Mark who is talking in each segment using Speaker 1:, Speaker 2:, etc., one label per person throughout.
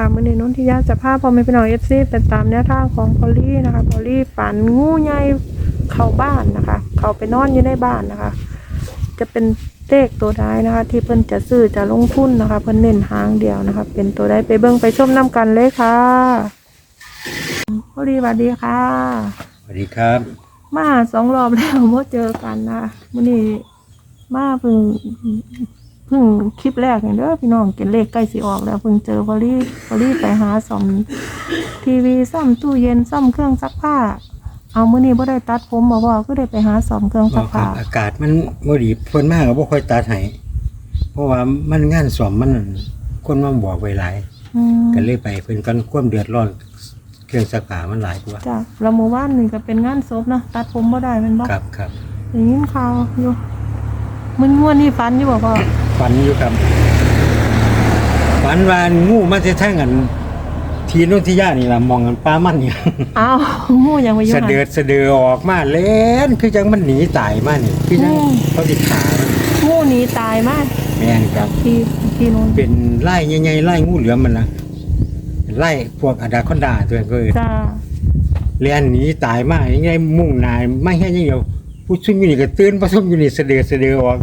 Speaker 1: ค่ะมื่อนี้นนทิยาจะพาพ่อแม่พี่น้องเอฟซีเป็นตามแนวทางของพอลลี่นะคะพอลลี่ฝันงูใหญ่เข้าบ้านนะคะ เขาไปนอนอยู่ในบ้านนะคะ จะเป็นเลขตัวใดนะคะ ที่เพิ่นจะซื้อจะลงทุนนะคะ เพิ่นเน้นหางเดียวนะคะ เป็นตัวใดไปเบิ่งไปชมน้กันเลยค่ะพอลลี่สวัสดีค่ะ
Speaker 2: สวัสดีครับ
Speaker 1: มาสองรอบแล้วเมื่อเจอกันนะคะมื่อนี้มาเพิ่ง เพิ่งคลิปแรกอย่างเด้อพี่น้องเก็นเลขใกล้สิออกแล้วเพิ่งเจอพอลี่พอลี่ไปหาซ่อมทีวีซ่อมตู้เย็นซ่อมเครื่องซักผ้า เอามื่อนี้บ่ได้ตัดผมบ่พอก็ได้ไปหาซ่อมเครื่อง
Speaker 2: บ
Speaker 1: ซั
Speaker 2: อก
Speaker 1: ก
Speaker 2: ครั
Speaker 1: ผ้า
Speaker 2: บอากาศมันบ่ดีเพิ่นมากก็บ่ค่อยตัดให้เพราะว่ามันงานสอมมันคนมาบอกไว้หลาย
Speaker 1: อืม
Speaker 2: ก็เลยไปเพิ่นกันความเดือดร้อนเครื่องซักผ้ามันหลายกว่า
Speaker 1: จ้ะแล้วเมื่อวานนี่ก็เป็นงานศพเนาะตัดผมบ่ได้แมันบ่
Speaker 2: ครับครับ
Speaker 1: ได้ยินข่าวอยู่มึนงวดนี่ฝันอยู่บ่พ่อ
Speaker 2: ฝันอยู่ครับ ฝันว่างูมาจะทั้งกัน ทีโนนที่ย่านี่ล่ะมองกันปลามันนี่
Speaker 1: อ้าวงูยังไปอยู่
Speaker 2: เสะ
Speaker 1: ไหน
Speaker 2: เดือดเสะเดือออกมาเล่นคือจังมันหนีตายมานี่คือจัง
Speaker 1: อืม
Speaker 2: เขาสิขามัน
Speaker 1: งูหนีตายมาก
Speaker 2: แม่นค
Speaker 1: จา
Speaker 2: รับ
Speaker 1: กที่ที่นู้น
Speaker 2: เป็นไล่ใหญ่ๆไล่งูเหลือมมันนะไล่พวกอะดาคอนดาตัวนั้นก็เอิ้น
Speaker 1: จ้า
Speaker 2: เรียนหนีตายมากยังไงมุ่งนายไม่แค่ยังเดียวผู้ซุ่มอยู่นี่ก็ตื่นผู้ซุ่มอยู่นี่เสะเดือเสะเดือออก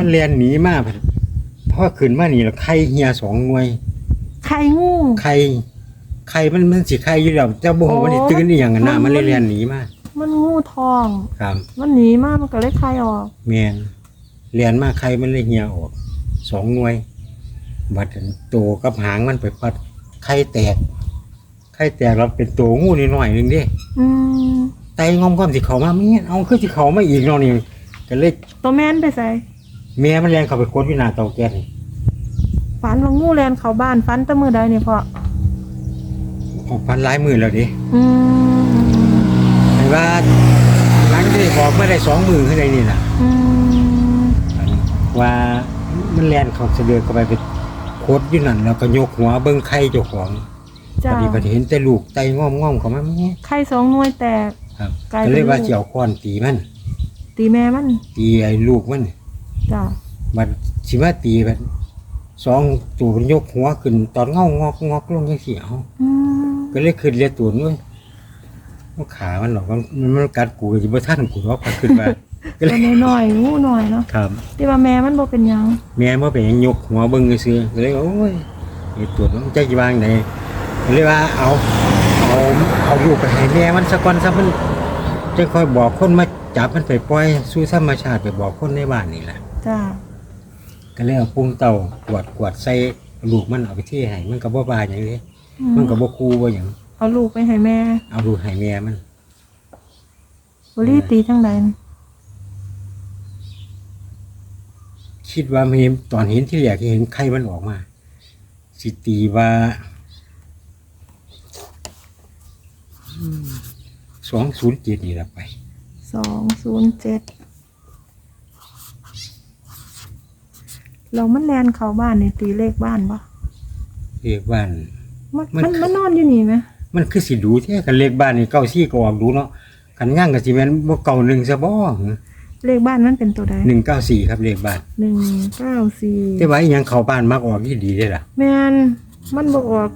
Speaker 2: มันเรียนหนีมากเพราะขึ้นมานี่แล้วไข่เหียสองหน่วย
Speaker 1: ไข่งู
Speaker 2: ไข่ไข่มันมันสิไข่อยู่แล้วเจ้าบ่ฮู้ว่านี่ตื่นอีหยังกันนะมันเลยเรียนหนีมา
Speaker 1: มันงูทอง
Speaker 2: ครับ
Speaker 1: มันหนีมากมันก็เลยไข่ออก
Speaker 2: แม่นเรียนมาไข่มันเลยเหียออกสองหน่วย บัดตัวกับหางมันไปปัดไข่แตกไข่แตกแล้วเป็นตัวงูนิดหน่อยๆนึงเด้
Speaker 1: อืม
Speaker 2: ไตงอมความสิเขามาไม่เงี้ยเอาคือสิเขามาอีกเนาะนี่ก็เลย
Speaker 1: ตัวแม่นไปใส่
Speaker 2: แม่มันแรงเข้าไปกดอยู่หน้าเตาแก๊สนี่
Speaker 1: ฝันว่างูแลนเข้าบ้านฝันแตะมือใดเนี่ยพ่อ
Speaker 2: ออกพันหลายมือแล้วดิ
Speaker 1: อืม
Speaker 2: เห็นว่าหลังที่บอกไม่ได้สองมือขึ้นในนี่น่ะ
Speaker 1: อืม
Speaker 2: ว่ามันแลนเขาเสดือเข้าไปไปโคตรอยู่นั่นแล้วก็ยกหัวเบิ้งไข่เจ้าของ
Speaker 1: จ้า
Speaker 2: พอดีก็เห็นแต่ลูกไตงอมงอมๆเขามาไม่เงี้ย
Speaker 1: ไข่สองหน่วยแตก
Speaker 2: ครับ
Speaker 1: กลาย
Speaker 2: ก็
Speaker 1: เป็น
Speaker 2: เลยว่า
Speaker 1: ลูก
Speaker 2: เจียวค้อนตีมัน
Speaker 1: ตีแม่มัน
Speaker 2: ตีไอ้ลูกมัน
Speaker 1: จ้า
Speaker 2: มันสิมาตีมันสองตัวมันยกหัวขึ้น ตอนเงางอกงอกลงยังเสียว
Speaker 1: อืม
Speaker 2: ก็เลยขึ้นเรียตูนด้วยว่าขามันหรอกมันมันกัดกูจะบ่ท่านกูหรอกมันขึ้นมา ก็
Speaker 1: ตั
Speaker 2: เล
Speaker 1: วยน้อยๆงูน้อยเนาะ
Speaker 2: ครับ
Speaker 1: ที่ว่าแม่มันบ่เป็นหยัง
Speaker 2: แม่มาเป็นหยังยกหัวเบิ่งซื่อๆก็เลยว่าโอ้ยไอ้ตัวมันจะวางไหนก็เลยว่าเอาเอาเอาลูกไปให้แม่มันสักวันซะมันจะค่อยบอกคนมาจับมันไปปล่อยสู่ธรรมชาติไปบอกคนในบ้านนี่แหละ
Speaker 1: จ้า
Speaker 2: ก็เลยเอาปุ้งเต่ากวาดกวาดใส่ลูกมันเอาไปที่ให้มันก็บ่บาหยังเลย
Speaker 1: อื
Speaker 2: มันก็บ่คูบ่หยัง
Speaker 1: เอาลูกไปให้แม่
Speaker 2: เอาลูกให้แม่มัน
Speaker 1: บุรีตีจังใด
Speaker 2: คิดว่ามีตอนเห็นที่แรกเห็นไข่มันออกมา สิตีว่าสองศูนย์เจ็ดนี่ละไป
Speaker 1: สองศูนย์เจ็ด เรามันแลนเข้าบ้านนี่ตีเลขบ้านปะ
Speaker 2: เรียกบ้าน
Speaker 1: มัน
Speaker 2: มัน
Speaker 1: มันมันนอนอยู่นี่ไหม
Speaker 2: มันคือสิดูแท้กันเลขบ้านนี่เก้าซี่ก็ออกดูเนาะกันย่างกับสิแม่นบ่เก่าหนึ่งซะบ่
Speaker 1: เลขบ้านมันเป็นตัวใด
Speaker 2: หนึ่งเก้าสี่ครับเลขบ้าน
Speaker 1: หนึ่งเก้าสี่
Speaker 2: แต่ว่าอีหยังเข้าบ้านมักออกที่ดีได้ล่ะ
Speaker 1: แมนมันบอกออก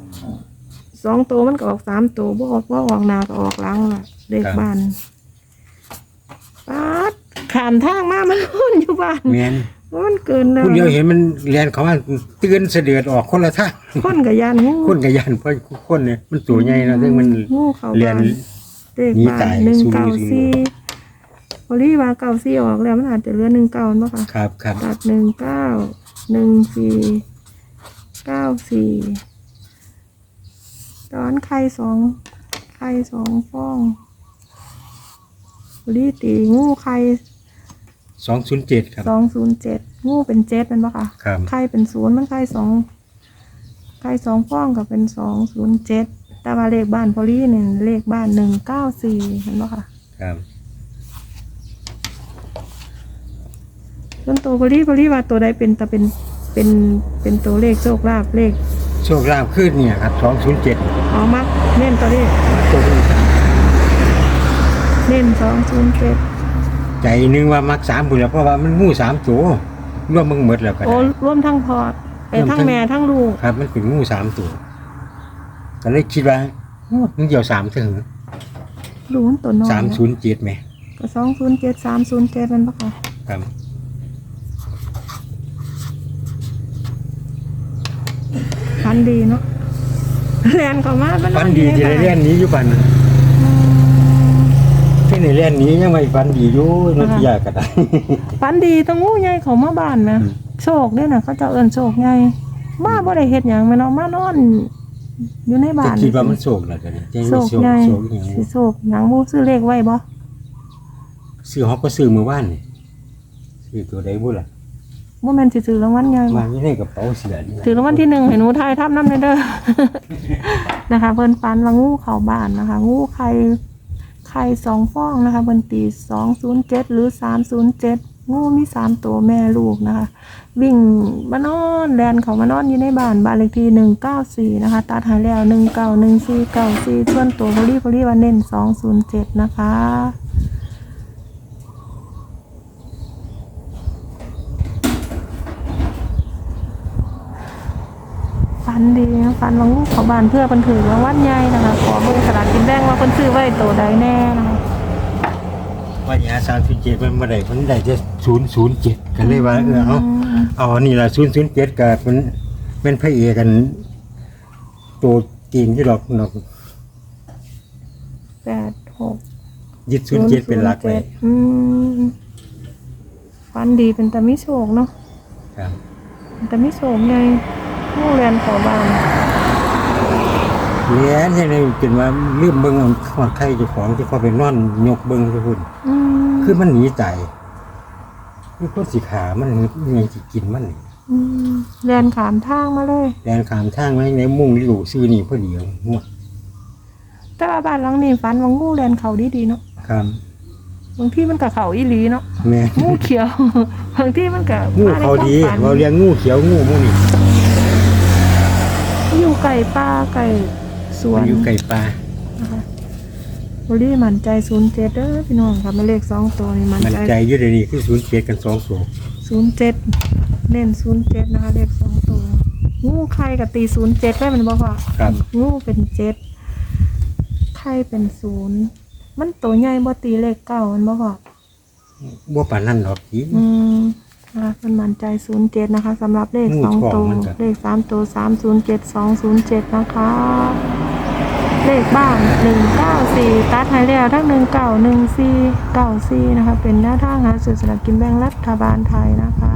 Speaker 1: สองตัวมันก็ออกสามตัวบออกว่าออกหนาก็ออกหลังล่ะเลขบ้านป๊าดขามทางมามันนอนอยู่บ้าน
Speaker 2: แม่น
Speaker 1: มันเกินแล้ว
Speaker 2: ผู้เดียวเห็นมันแล่นเข้ามาเตือนเสดือดออกคนละทาง
Speaker 1: คนกับยานงู
Speaker 2: คนก็ยันเพราะคนเนี่ยมันตัวใหญ่เนาะซึ่งมัน
Speaker 1: งูเข้า
Speaker 2: เรียน
Speaker 1: บ้านเลข
Speaker 2: หนี
Speaker 1: บ้า
Speaker 2: ตานย
Speaker 1: หนึ่ง
Speaker 2: สู้
Speaker 1: เก้า
Speaker 2: สู้
Speaker 1: สี่พอรีว่าเก้าสี่ออกแล้วมันอาจจะเหลือหนึ่งเก้าเนาะค่ะ
Speaker 2: ครับครับ
Speaker 1: ตัดหนึ่งเก้าหนึ่งสี่เก้าสี่ตอนไข่สองไข่สองฟองบรีตีงูไข่
Speaker 2: สองศูนย์เจ็ดครับ
Speaker 1: สองศูนย์เจ็ดงูเป็นเจ็ดเป็นปะคะ
Speaker 2: ครับ
Speaker 1: ไข่เป็นศูนย์มันไข่สองไข่สองฟองกับเป็นสองศูนย์เจ็ดแต่ว่าเลขบ้านพอลี่เนี่ยเลขบ้านหนึ่งเก้าสี่เห็นปะคะ
Speaker 2: ครับ
Speaker 1: ส่วนตัวพอลี่พอลี่ว่าตัวใดเป็นแต่เป็นเป็นเป็นตัวเลขโชคลาภเลข
Speaker 2: โชคลาภขึ้นเนี่ยครับสองศูนย์เจ็ด
Speaker 1: อ๋อมักเน้นตัวเลข
Speaker 2: ตัวนี้ครับ
Speaker 1: เน้นสองศูนย์เจ็ด
Speaker 2: ใจหนึงว่ามักสามบุญแล้วเพราะว่ามันงูสามตัวรวมมึงหมดแล้วก็
Speaker 1: โอ้
Speaker 2: ได้
Speaker 1: ร่วมทั้งพอร์ตไปทั้งแม่ทั้งลูก
Speaker 2: ครับ มันเป็นงูสามตัว
Speaker 1: อ
Speaker 2: ก็เลยคิดว่าโอ้มึงเกี่ยวสามถึง
Speaker 1: รู้มันตัวน้อย
Speaker 2: สามศูนย์เจ็ดไหม
Speaker 1: ก็สองศูนย์เจ็ดสามศูนย์เจ็ดมันปะคะ
Speaker 2: ครับ
Speaker 1: ฟันดีเนาะแลนเขามาบ้าน
Speaker 2: ฟันดีที่ในเล่นนี้อยู่ปัน ที่ในเล่นนี้ยังไม่ฟันดีอยู่นักยากก็ได้
Speaker 1: ฟันดีต้องงูใหญ่เขามาบ้านนะ
Speaker 2: อืม
Speaker 1: โชคเด้อน่ะเขาเจะเอิ้นโชคใหญ่มาบ่ได้เฮ็ดหยังแม่เนาะมานอน อยู่ในบ้า
Speaker 2: จะ
Speaker 1: น
Speaker 2: คิดว่ามันโศกแล้วกันจะ
Speaker 1: โช
Speaker 2: ไม่
Speaker 1: ค
Speaker 2: โศก
Speaker 1: ใหญ่
Speaker 2: โศกอย่าง
Speaker 1: สิโชคหยังบ่ซื้อเลขไว้บ่
Speaker 2: ซื้อฮอกก็ซื้อมือว่านนี่ซื้อตัวใดบุล่ะ
Speaker 1: บ่แม่นสิซื้อรางวัลใหญ่บ่
Speaker 2: มาอยู่ในกระเป๋าเสียนี่
Speaker 1: ถือรางวัลที่หนึ่งให้หนูทายทับน้ำเด้อ นะคะ เพิ่นฟันว่างูเข้าบ้านนะคะ งูไข่ ไข่สองฟองนะคะบนตีสองศูนย์เจ็ดหรือสามศูนย์เจ็ดงูมีสามตัวแม่ลูกนะคะ วิ่งมานอนแดนเขามานอนอยู่ในบ้านบ้านเลขที่หนึ่งเก้าสี่นะคะ ตัดหายแล้วหนึ่งเก้าหนึ่งสี่เก้าสี่ส่วนตัวพลีพลีวันเน้นสองศูนย์เจ็ดนะคะ ฟันดีนะฟันวังเขาบานเพื่อเพิ่นถือรางวัลใหญ่นะคะ ขอเบิ่งสลากกินแบ่งว่าเพิ่นซื้อไว้ตัวใดแน่นะคะ
Speaker 2: ว่าอย่างสามศูนย์เจ็ดมันบ่ได้มันได้จะศูนย์ศูนย์เจ็ดก็เลยว่าเออเอา
Speaker 1: ม
Speaker 2: เอาอันนี่ละศูนย์ศูนย์เจ็ดกับมันเป็นพระเอกกัน ตัวจริงที่หรอกเนาะ
Speaker 1: แปดหก
Speaker 2: ยึดศูนย์เจ็ดเป็นหลักไว้
Speaker 1: อืมฟันดีเป็นตามิโชคเนาะ
Speaker 2: ครับ
Speaker 1: เป็นตามิโชคไง งูเรียนเขอบาน
Speaker 2: เลี้ยนให้ในเป็นว่าลืมเบิ่งเอาขอดไข่เจ้าของที่เขาไปนอนยกเบิ่งไปพุ่น
Speaker 1: อืม
Speaker 2: คือมันหนีใจคือคนสิขามันยังสิกินมันนี่
Speaker 1: อืมเรียนขามทางมาเลย
Speaker 2: แดนขามทางไว้ในมุ่งที่หลูซื้อนี่พอดีเอาหัว
Speaker 1: แต่ว่าบ้านหลังนี้ฟันว่างูเรียนเขาดีดีๆเนาะ
Speaker 2: ครับ
Speaker 1: บางที่มันกับเขาอีหลีเนาะ
Speaker 2: แม่
Speaker 1: งูเขียว บางที่มันกับ
Speaker 2: งูเขาดีเราเลี้ยงงูเขียวงูพวกนี้
Speaker 1: อยู่ไก่ป่าไก่สว
Speaker 2: มัน นอยู่ไก่ปลา
Speaker 1: นะคะบริมั่นใจศูนย์เจ็ดเด้อพี่น้องครับไม่เลขสองตัวนี่มั่น
Speaker 2: มัน
Speaker 1: ใจ
Speaker 2: ใจอยู่เดี๋ยวนี้คือศูนย์เจ็ดกันสองโศก
Speaker 1: ศูนย์เจ็ดเน้นศูนย์เจ็ดนะคะ เลขสองตัว งูไข่กับตีศูนย์เจ็ดได้มันบอกว่า
Speaker 2: ครับ
Speaker 1: งูเป็นเจ็ดไข่เป็นศูนย์มันตัวใหญ่บ่ตีเลขเก้ามันบอกว่า
Speaker 2: บัวป่านนั่นหรอกที
Speaker 1: อืม นะคะเป็นมั่นใจศูนย์เจ็ดนะคะสำหรับเลข
Speaker 2: งู
Speaker 1: สอง
Speaker 2: ทอง
Speaker 1: ตัว
Speaker 2: มันก็
Speaker 1: เลขสามตัวสามศูนย์เจ็ดสองศูนย์เจ็ดนะคะ เลขบ้านหนึ่งเก้าสี่ตัดให้แล้วทั้งหนึ่งเก้าหนึ่งสี่เก้าสี่นะคะ เป็นหน้าทางหาสื่อสลากกินแบ่งรัฐบาลไทยนะคะ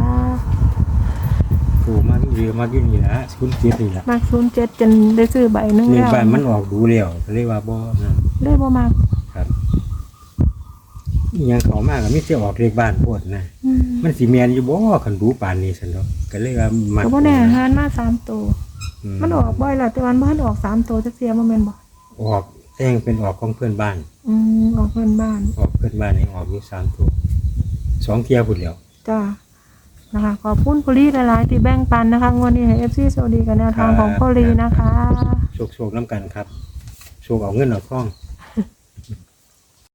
Speaker 2: ถูกมากเรือมากอยู่นี่ละศูนย์เจ็ดนี่ละ
Speaker 1: มากศูนย์เจ็ดจนได้ซื้อใบหนึง
Speaker 2: นี่
Speaker 1: แล้ว
Speaker 2: บ้านมันออกดูแล้วก็เลยว่าบ่นั่น
Speaker 1: เลยบ่มาก
Speaker 2: ครับ อหยังเขามากก็มีแต่ออกเลขบ้านโพดนะ
Speaker 1: อืม
Speaker 2: มันสิแม่นอยู่บ่คันดูป่านนี้ซั่นดอกก็เลยว่ามั
Speaker 1: ก็บ่แน่หานมาสามตัว
Speaker 2: อื
Speaker 1: มันออกบ่อยและแต่วันบ้านออกสามตัวจะเสียบ่แม่นบ่
Speaker 2: ออกแจ้งเป็นออกของเพื่อนบ้าน
Speaker 1: อืมออกเพื่อนบ้าน
Speaker 2: ออกเพื่อนบ้านนี่ออกอยู่สามตัวสองเที่ยวพุ่นแล้ว
Speaker 1: จ้านะคะขอบคุณพอลีหลายๆที่แบ่งปันนะคะงวดนี้ให้ FC สวัสดีกับแนวทางของพอลีนะคะ
Speaker 2: โชคๆน้ำกันครับ โชคเอาเงินเอาทอง
Speaker 1: ค